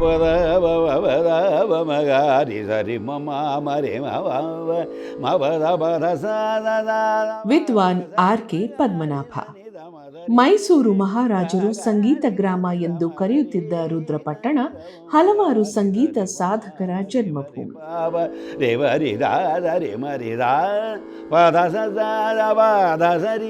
ಪದ ಬದ ಮಗಾರಿ ಸರಿ ಮಮ ಮರಿ ಮವ ಮವದ ಪದ ಸದ ವಿದ್ವಾನ್ ಆರ್ ಕೆ ಪದ್ಮನಾಭ. ಮೈಸೂರು ಮಹಾರಾಜರು ಸಂಗೀತ ಗ್ರಾಮ ಎಂದು ಕರೆಯುತ್ತಿದ್ದ ರುದ್ರಪಟ್ಟಣ ಹಲವಾರು ಸಂಗೀತ ಸಾಧಕರ ಜನ್ಮಭೂಮಿ.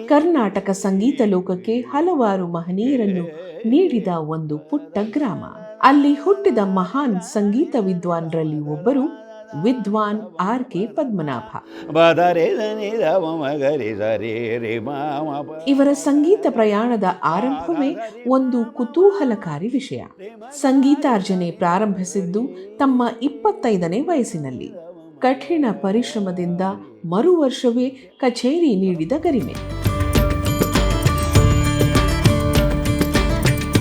ಕರ್ನಾಟಕ ಸಂಗೀತ ಲೋಕಕ್ಕೆ ಹಲವಾರು ಮಹನೀಯರನ್ನು ನೀಡಿದ ಒಂದು ಪುಟ್ಟ ಗ್ರಾಮ. ಅಲ್ಲಿ ಹುಟ್ಟಿದ ಮಹಾನ್ ಸಂಗೀತ ವಿದ್ವಾನ್ರಲ್ಲಿ ಒಬ್ಬರು ವಿದ್ವಾನ್ ಆರ್ ಕೆ ಪದ್ಮನಾಭ. ಇವರ ಸಂಗೀತ ಪ್ರಯಾಣದ ಆರಂಭವೇ ಒಂದು ಕುತೂಹಲಕಾರಿ ವಿಷಯ. ಸಂಗೀತಾರ್ಜನೆ ಪ್ರಾರಂಭಿಸಿದ್ದು ತಮ್ಮ ಇಪ್ಪತ್ತೈದನೇ ವಯಸ್ಸಿನಲ್ಲಿ. ಕಠಿಣ ಪರಿಶ್ರಮದಿಂದ ಮರು ವರ್ಷವೇ ಕಚೇರಿ ನೀಡಿದ ಗರಿಮೆ.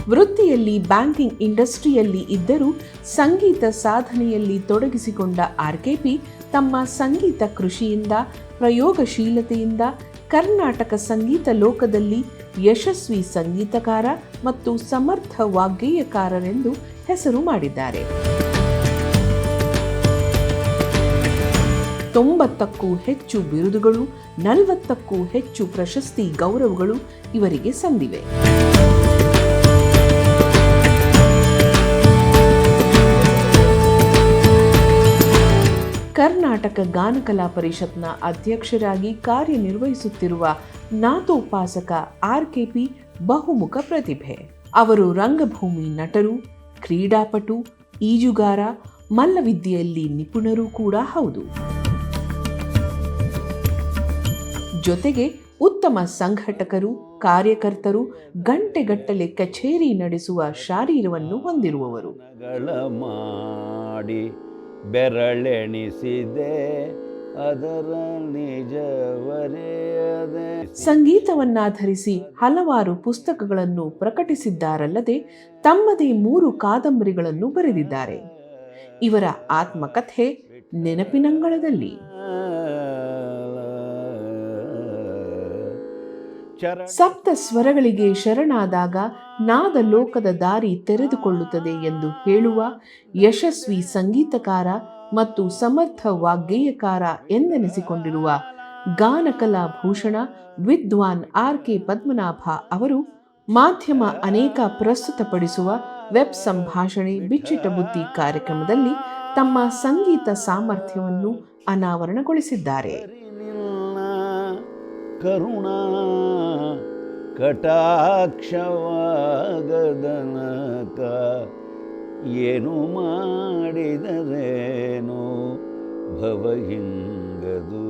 ವೃತ್ತಿಯಲ್ಲಿ, ಬ್ಯಾಂಕಿಂಗ್ ಇಂಡಸ್ಟ್ರಿಯಲ್ಲಿ ಇದ್ದರೂ ಸಂಗೀತ ಸಾಧನೆಯಲ್ಲಿ ತೊಡಗಿಸಿಕೊಂಡ ಆರ್ಕೆಪಿ ತಮ್ಮ ಸಂಗೀತ ಕೃಷಿಯಿಂದ, ಪ್ರಯೋಗಶೀಲತೆಯಿಂದ, ಕರ್ನಾಟಕ ಸಂಗೀತ ಲೋಕದಲ್ಲಿ ಯಶಸ್ವಿ ಸಂಗೀತಕಾರ ಮತ್ತು ಸಮರ್ಥ ವಾಗ್ಗೇಯಕಾರರೆಂದು ಹೆಸರು ಮಾಡಿದ್ದಾರೆ. ತೊಂಬತ್ತಕ್ಕೂ ಹೆಚ್ಚು ಬಿರುದುಗಳು, ನಲವತ್ತಕ್ಕೂ ಹೆಚ್ಚು ಪ್ರಶಸ್ತಿ ಗೌರವಗಳು ಇವರಿಗೆ ಸಂದಿವೆ. ಕರ್ನಾಟಕ ಗಾನಕಲಾ ಪರಿಷತ್ನ ಅಧ್ಯಕ್ಷರಾಗಿ ಕಾರ್ಯನಿರ್ವಹಿಸುತ್ತಿರುವ ನಾಥೋಪಾಸಕ ಆರ್ಕೆಪಿ ಬಹುಮುಖ ಪ್ರತಿಭೆ. ಅವರು ರಂಗಭೂಮಿ ನಟರು, ಕ್ರೀಡಾಪಟು, ಈಜುಗಾರ, ಮಲ್ಲವಿದ್ಯೆಯಲ್ಲಿ ನಿಪುಣರು ಕೂಡ ಹೌದು. ಜೊತೆಗೆ ಉತ್ತಮ ಸಂಘಟಕರು, ಕಾರ್ಯಕರ್ತರು, ಗಂಟೆಗಟ್ಟಲೆ ಕಚೇರಿ ನಡೆಸುವ ಶಾರೀರವನ್ನು ಹೊಂದಿರುವವರು. ಬೆರಳೆಣಿಸಿದೆ ಅದರ ನಿಜವರೆಯದೆ ಸಂಗೀತವನ್ನಾಧರಿಸಿ ಹಲವಾರು ಪುಸ್ತಕಗಳನ್ನು ಪ್ರಕಟಿಸಿದ್ದಾರಲ್ಲದೆ ತಮ್ಮದೇ ಮೂರು ಕಾದಂಬರಿಗಳನ್ನು ಬರೆದಿದ್ದಾರೆ. ಇವರ ಆತ್ಮಕಥೆ ನೆನಪಿನಂಗಳದಲ್ಲಿ. ಸಪ್ತ ಸ್ವರಗಳಿಗೆ ಶರಣಾದಾಗ ನಾದ ಲೋಕದ ದಾರಿ ತೆರೆದುಕೊಳ್ಳುತ್ತದೆ ಎಂದು ಹೇಳುವ ಯಶಸ್ವಿ ಸಂಗೀತಕಾರ ಮತ್ತು ಸಮರ್ಥ ವಾಗ್ಗೇಯಕಾರ ಎಂದೆನಿಸಿಕೊಂಡಿರುವ ಗಾನಕಲಾ ಭೂಷಣ ವಿದ್ವಾನ್ ಆರ್ ಕೆ ಪದ್ಮನಾಭ ಅವರು ಮಾಧ್ಯಮ ಅನೇಕ ಪ್ರಸ್ತುತಪಡಿಸುವ ವೆಬ್ ಸಂಭಾಷಣೆ ಬಿಚ್ಚಿಟ ಬುದ್ಧಿ ಕಾರ್ಯಕ್ರಮದಲ್ಲಿ ತಮ್ಮ ಸಂಗೀತ ಸಾಮರ್ಥ್ಯವನ್ನು ಅನಾವರಣಗೊಳಿಸಿದ್ದಾರೆ. ಕರುಣಾ ಕಟಾಕ್ಷವಾಗದನಕ ಏನು ಮಾಡಿದರೇನು ಭವಹಿಂಗದು?